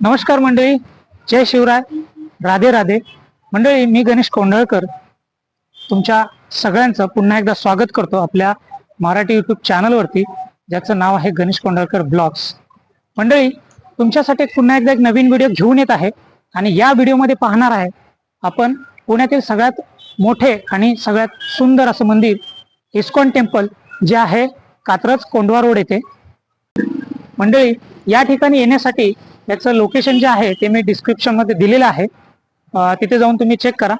नमस्कार मंडळी जय शिवराय राधे राधे. मंडळी मी गणेश कोंडळकर तुमच्या सगळ्यांचं पुन्हा एकदा स्वागत करतो आपल्या मराठी युट्यूब चॅनलवरती ज्याचं नाव आहे गणेश कोंडळकर ब्लॉग्स. मंडळी तुमच्यासाठी पुन्हा एकदा एक नवीन व्हिडिओ घेऊन येत आहे आणि या व्हिडिओमध्ये पाहणार आहे आपण पुण्यातील सगळ्यात मोठे आणि सगळ्यात सुंदर असं मंदिर इस्कॉन टेम्पल जे आहे कात्रज कोंडवा रोड येथे. मंडळी या ठिकाणी येण्यासाठी याचं लोकेशन जे आहे ते मी डिस्क्रिप्शनमध्ये दिलेलं आहे. तिथे जाऊन तुम्ही चेक करा.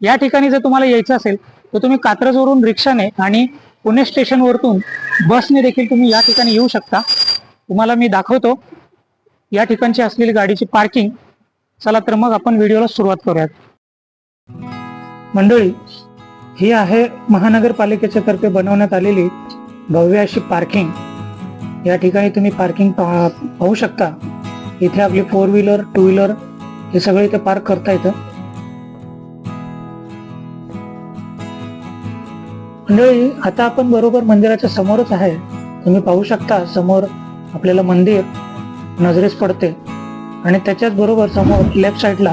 या ठिकाणी जर तुम्हाला यायचं असेल तर तुम्ही कात्रजवरून रिक्षाने आणि पुणे स्टेशन वरतून बसने देखील तुम्ही या ठिकाणी येऊ शकता. तुम्हाला मी दाखवतो. या ठिकाणची असलेली गाडीची पार्किंग चला तर मग आपण व्हिडिओला सुरुवात करूयात. मंडळी ही आहे महानगरपालिकेच्या तर्फे बनवण्यात आलेली भव्य अशी पार्किंग या ठिकाणी तुम्ही पार्किंग पाहू शकता. इथे आपली फोर व्हीलर टू व्हीलर हे सगळं इथे पार्क करता येतं. मंडळी आता आपण बरोबर मंदिराच्या समोरच आहे. तुम्ही पाहू शकता समोर आपल्याला मंदिर नजरेस पडते. आणि त्याच्याच बरोबर समोर लेफ्ट साईडला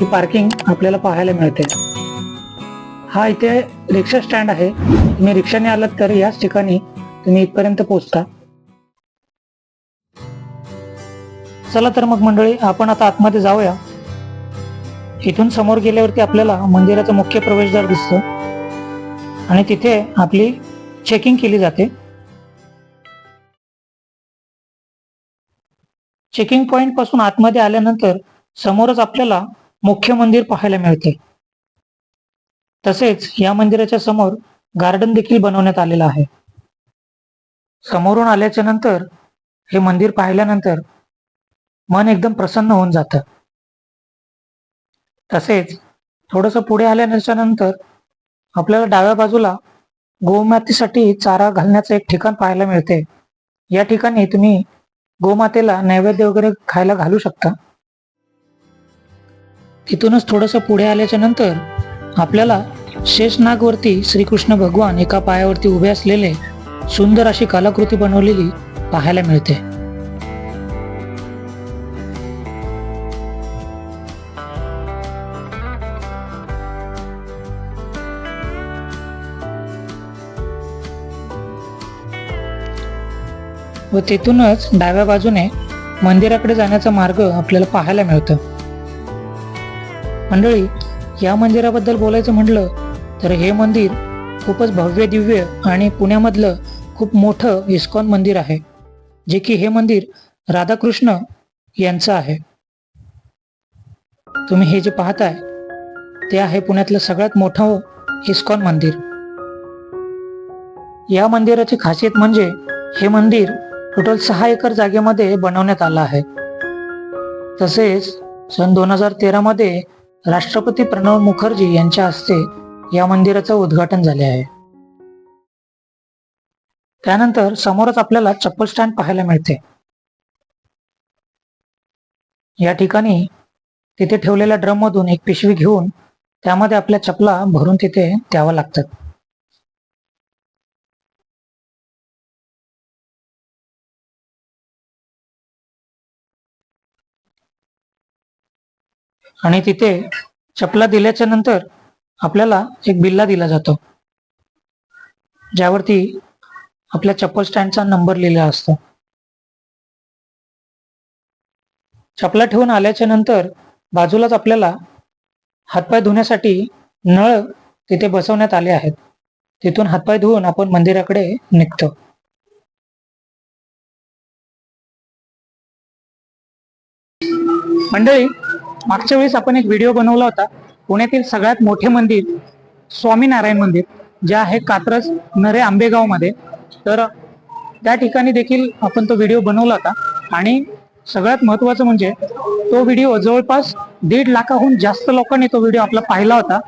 ही पार्किंग आपल्याला पाहायला मिळते. हा इथे रिक्षा स्टँड आहे. तुम्ही रिक्षाने आलात तर याच ठिकाणी तुम्ही इथपर्यंत पोहोचता. चला तर मग मंडळी आपण आता आतमध्ये जाऊया. इथून समोर गेल्यावरती आपल्याला मंदिराचा मुख्य प्रवेशद्वार दिसतो. आणि तिथे आपली चेकिंग केली जाते. चेकिंग पॉइंटपासून आतमध्ये आल्यानंतर समोरच आपल्याला मुख्य मंदिर पाहायला मिळते. तसेच या मंदिराच्या समोर गार्डन देखील बनवण्यात आलेलं आहे. समोरून आल्याच्यानंतर हे मंदिर पाहिल्यानंतर मन एकदम प्रसन्न होऊन जातं. तसेच थोडस पुढे आल्याच्यानंतर आपल्याला डाव्या बाजूला गोमातेसाठी चारा घालण्याचं एक ठिकाण पाहायला मिळते. या ठिकाणी तुम्ही गोमातेला नैवेद्य वगैरे खायला घालू शकता. तिथूनच थोडस पुढे आल्याच्यानंतर आपल्याला शेषनागवरती श्रीकृष्ण भगवान एका पायावरती उभे असलेले सुंदर अशी कलाकृती बनवलेली पाहायला मिळते. व तेथूनच डाव्या बाजूने मंदिराकडे जाण्याचा मार्ग आपल्याला पाहायला मिळतो. मंडळी या मंदिराबद्दल बोलायचं म्हटलं तर हे मंदिर खूपच भव्य दिव्य आणि पुण्यामधलं खूप मोठं इस्कॉन मंदिर आहे जे की हे मंदिर राधाकृष्ण यांचं आहे. तुम्ही हे जे पाहताय ते आहे पुण्यातलं सगळ्यात मोठं इस्कॉन मंदिर. या मंदिराची खासियत म्हणजे हे मंदिर टोटल सहा एकर जागेमध्ये बनवण्यात आला आहे. तसेच सन दोन हजार तेरा मध्ये राष्ट्रपती प्रणव मुखर्जी यांच्या हस्ते या मंदिराचं उद्घाटन झाले आहे. त्यानंतर समोरच आपल्याला चप्पल स्टँड पाहायला मिळते. या ठिकाणी तिथे ठेवलेल्या ड्रम मधून एक पिशवी घेऊन त्यामध्ये आपल्या चपला भरून तिथे द्याव्या लागतात आणि तिथे चपला दिल्याच्या नंतर आपल्याला एक बिल्ला दिला जातो. ज्यावरती आपल्या चप्पल स्टँडचा नंबर लिहिला असतो. चपला ठेवून आल्याच्यानंतर बाजूलाच आपल्याला हातपाय धुण्यासाठी नळ तिथे बसवण्यात आले आहेत. तिथून हातपाय धुवून आपण मंदिराकडे निघतो. मंडळी मागच्या वेळेस आपण एक व्हिडिओ बनवला होता पुण्यातील सगळ्यात मोठे मंदिर स्वामीनारायण मंदिर जे आहे कात्रज नरे आंबेगावमध्ये तर त्या ठिकाणी देखील आपण तो व्हिडिओ बनवला होता. आणि सगळ्यात महत्वाचं म्हणजे तो व्हिडिओ जवळपास दीड लाखाहून जास्त लोकांनी तो व्हिडिओ आपला पाहिला होता.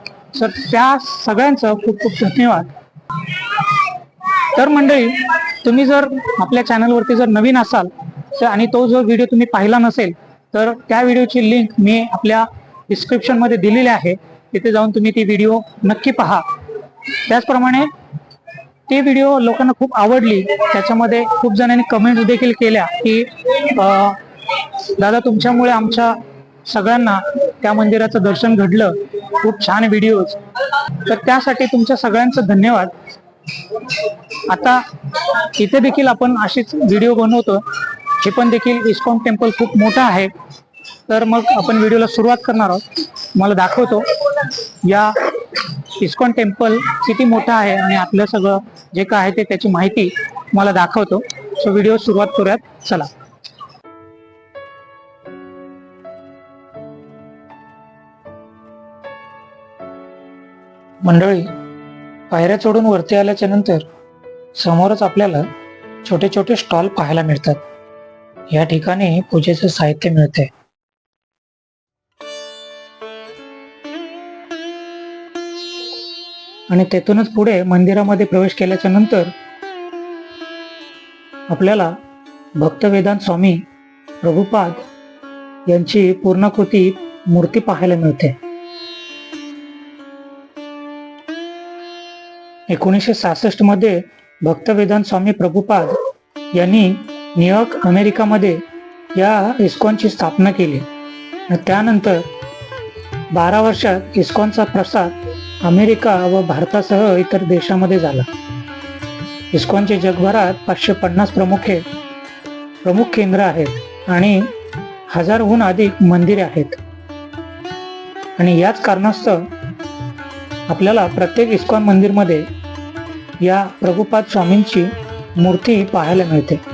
तर त्या सगळ्यांचं खूप खूप धन्यवाद. तर मंडळी तुम्ही जर आपल्या चॅनलवरती जर नवीन असाल तर आणि तो जो व्हिडिओ तुम्ही पाहिला नसेल तर त्या व्हिडिओची लिंक मी आपल्या डिस्क्रिप्शनमध्ये दिलेली आहे. तिथे जाऊन तुम्ही ती व्हिडिओ नक्की पहा. त्याचप्रमाणे ती व्हिडिओ लोकांना खूप आवडली. त्याच्यामध्ये खूप जणांनी कमेंट्स देखील केल्या की दादा तुमच्यामुळे आमच्या सगळ्यांना त्या मंदिराचं दर्शन घडलं. खूप छान व्हिडिओज तर त्यासाठी तुमच्या सगळ्यांचं धन्यवाद. आता इथे देखील आपण अशीच व्हिडिओ बनवतो. हे पण देखील इस्कॉन टेम्पल खूप मोठं आहे. तर मग आपण व्हिडिओला सुरुवात करणार आहोत. मला दाखवतो. या इस्कॉन टेम्पल किती मोठं आहे आणि आपलं सगळं जे काय आहे ते त्याची माहिती मला दाखवतो. सो व्हिडिओ सुरुवात करूयात. चला. मंडळी पायऱ्या चढून वरती आल्याच्यानंतर समोरच आपल्याला छोटे छोटे स्टॉल पाहायला मिळतात. या ठिकाणी पूजेचे साहित्य मिळते आणि तेथूनच पुढे मंदिरामध्ये प्रवेश केल्याच्यानंतर आपल्याला भक्तवेदांत स्वामी प्रभुपाद यांची पूर्णाकृती मूर्ती पाहायला मिळते. एकोणीसशे सहासष्टमध्ये भक्तवेदांत स्वामी प्रभुपाद यांनी न्यूयॉर्क अमेरिकामध्ये या इस्कॉनची स्थापना केली. त्यानंतर बारा वर्षात इस्कॉनचा प्रसार अमेरिका व भारतासह इतर देशामध्ये झाला. इस्कॉनचे जगभरात पाचशे पन्नास प्रमुखे प्रमुख केंद्र आहेत आणि हजारहून अधिक मंदिरे आहेत. आणि याच कारणास्तव आपल्याला प्रत्येक इस्कॉन मंदिरमध्ये या प्रभुपाद स्वामींची मूर्ती पाहायला मिळते.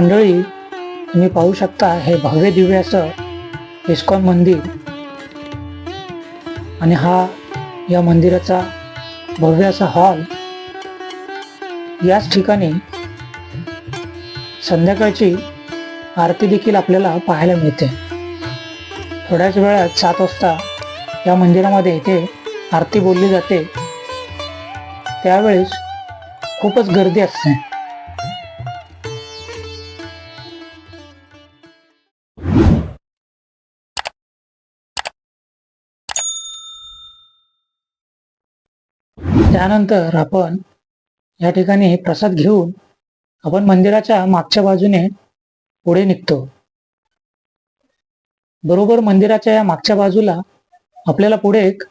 मंडळी तुम्ही पाहू शकता हे भव्य दिव्य असं इस्कॉन मंदिर. आणि हा या मंदिराचा भव्य असा हॉल याच ठिकाणी संध्याकाळची आरती देखील आपल्याला पाहायला मिळते. थोड्याच वेळात सात वाजता या मंदिरामध्ये इथे आरती बोलली जाते. त्यावेळेस खूपच गर्दी असते. त्यानंतर आपण या ठिकाणी प्रसाद घेऊन आपण मंदिराच्या मागच्या बाजूने पुढे निघतो. बरोबर मंदिराच्या या मागच्या बाजूला आपल्याला पुढे एक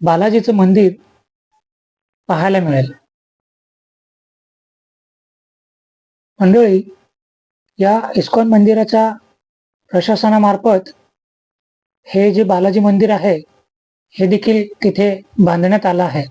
बालाजीचं मंदिर पाहायला मिळेल. मंडळी या इस्कॉन मंदिराच्या प्रशासनामार्फत हे जे बालाजी मंदिर आहे हे देखील तिथे बांधण्यात आलं आहे.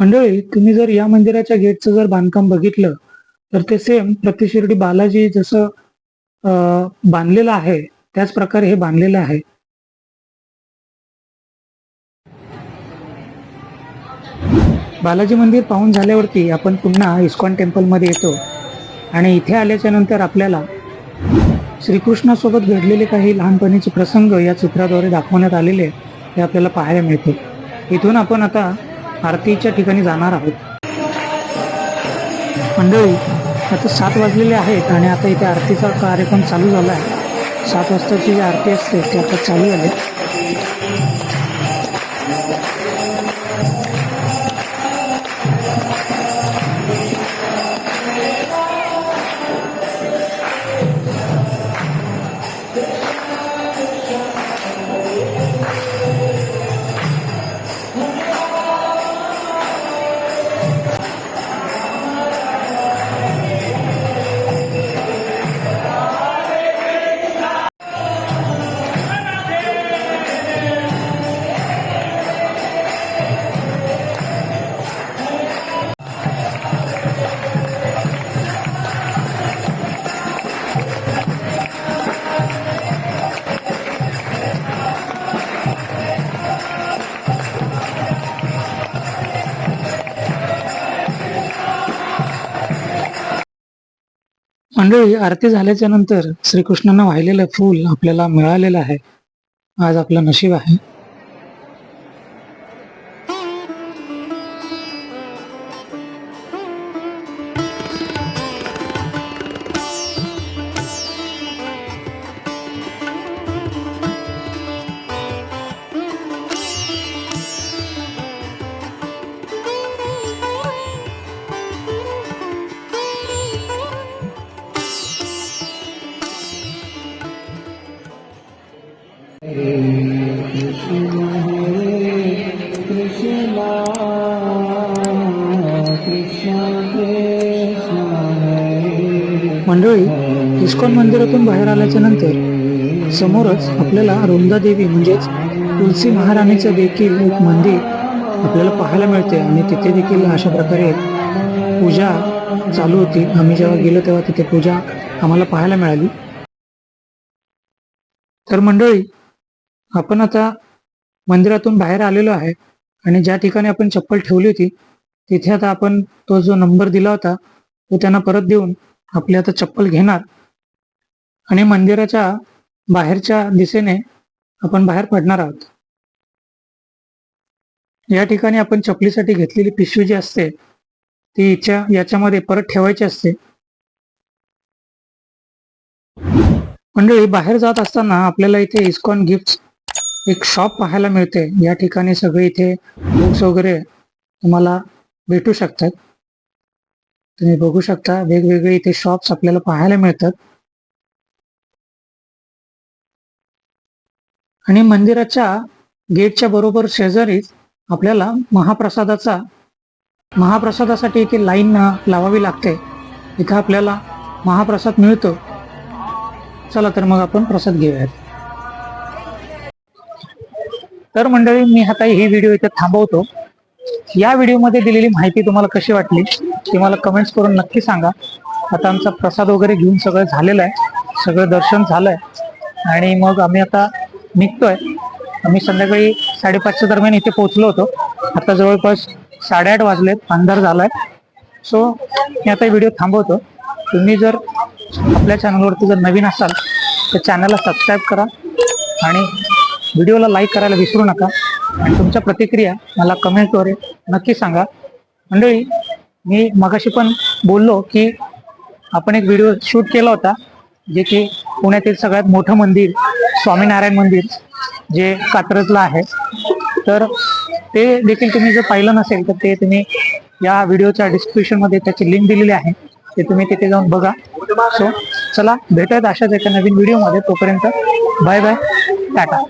मंडळी तुम्ही जर या मंदिराच्या गेटचं जर बांधकाम बघितलं तर ते सेम प्रतिशिर्डी बालाजी जसं बांधलेलं आहे त्याच प्रकारे हे बांधलेलं आहे. बालाजी मंदिर पाहून झाल्यावरती आपण पुन्हा इस्कॉन टेम्पलमध्ये येतो. आणि इथे आल्याच्यानंतर आपल्याला श्रीकृष्णासोबत घडलेले काही लहानपणीचे प्रसंग या चित्राद्वारे दाखवण्यात आलेले हे आपल्याला पाहायला मिळते. इथून आपण आता आरतीच्या ठिकाणी जाणार आहोत. मंडळी आता सात वाजलेले आहेत आणि आता इथे आरतीचा कार्यक्रम चालू झाला आहे. सात वाजताची जी आरती असते ती आता चालू झाली. मंडळी आरती झाल्याच्यानंतर श्रीकृष्णांना वाहिलेलं फूल आपल्याला मिळालेलं आहे. आज आपलं नशीब आहे. इस्कॉन मंदिरातून बाहेर आल्याच्यानंतर समोरच आपल्याला रुंदा देवी म्हणजेच तुलसी महाराणीचं देखील एक मंदिर आपल्याला पाहायला मिळते आणि तिथे देखील अशा प्रकारे पूजा चालू होती. आम्ही जेव्हा गेलो तेव्हा तिथे पूजा आम्हाला पाहायला मिळाली. तर मंडळी आपण आता मंदिरातून बाहेर आलेलो आहे आणि ज्या ठिकाणी आपण चप्पल ठेवली होती तिथे आता आपण तो जो नंबर दिला होता तो त्यांना परत देऊन आपली आता चप्पल घेणार. आणि मंदिराच्या बाहेरच्या दिशेने आपण बाहेर पडणार आहोत. या ठिकाणी आपण चपलीसाठी घेतलेली पिशवी जी असते ती इच्छा याच्यामध्ये परत ठेवायची असते. मंडळी बाहेर जात असताना आपल्याला इथे इस्कॉन गिफ्ट एक शॉप पाहायला मिळते. या ठिकाणी सगळे इथे बुक्स वगैरे तुम्हाला भेटू शकतात. तुम्ही बघू शकता वेगवेगळे इथे शॉप्स आपल्याला पाहायला मिळतात. आणि मंदिराच्या गेटच्या बरोबर शेजारीच आपल्याला महाप्रसादाचा महाप्रसादासाठी इथे लाईन लावावी लागते. इथं आपल्याला महाप्रसाद मिळतो. चला तर मग आपण प्रसाद घेऊयात. तर मंडळी मी आता ही व्हिडिओ इथे थांबवतो. या व्हिडिओमध्ये दिलेली माहिती तुम्हाला कशी वाटली ती मला कमेंट्स करून नक्की सांगा. आता आमचा प्रसाद वगैरे घेऊन सगळं झालेलं आहे. सगळं दर्शन झालंय. आणि मग आम्ही आता निघतोय. आम्ही संध्याकाळी साडेपाचच्या दरम्यान इथे पोहोचलो होतो. आता जवळपास साडेआठ वाजलेत अंधार झालाय. सो मी आता व्हिडिओ थांबवतो. तुम्ही जर आपल्या चॅनलवरती जर नवीन असाल तर चॅनलला सबस्क्राईब करा आणि व्हिडिओला लाईक करायला विसरू नका. आणि तुमच्या प्रतिक्रिया मला कमेंटद्वारे नक्की सांगा. मंडळी मी मगाशी पण बोललो की आपण एक व्हिडिओ शूट केला होता. जे की पुण्यातील सगळ्यात मोठं मंदिर स्वामीनारायण मंदिर जे कात्रजला आहे. तर ते देखील तुम्ही जर पाहिलं नसेल तर ते तुम्ही या व्हिडिओच्या डिस्क्रिप्शनमध्ये त्याची लिंक दिलेली आहे. ते तुम्ही तिथे जाऊन बघा. सो चला भेटत अशाच एका नवीन व्हिडिओमध्ये. तोपर्यंत बाय बाय टाटा.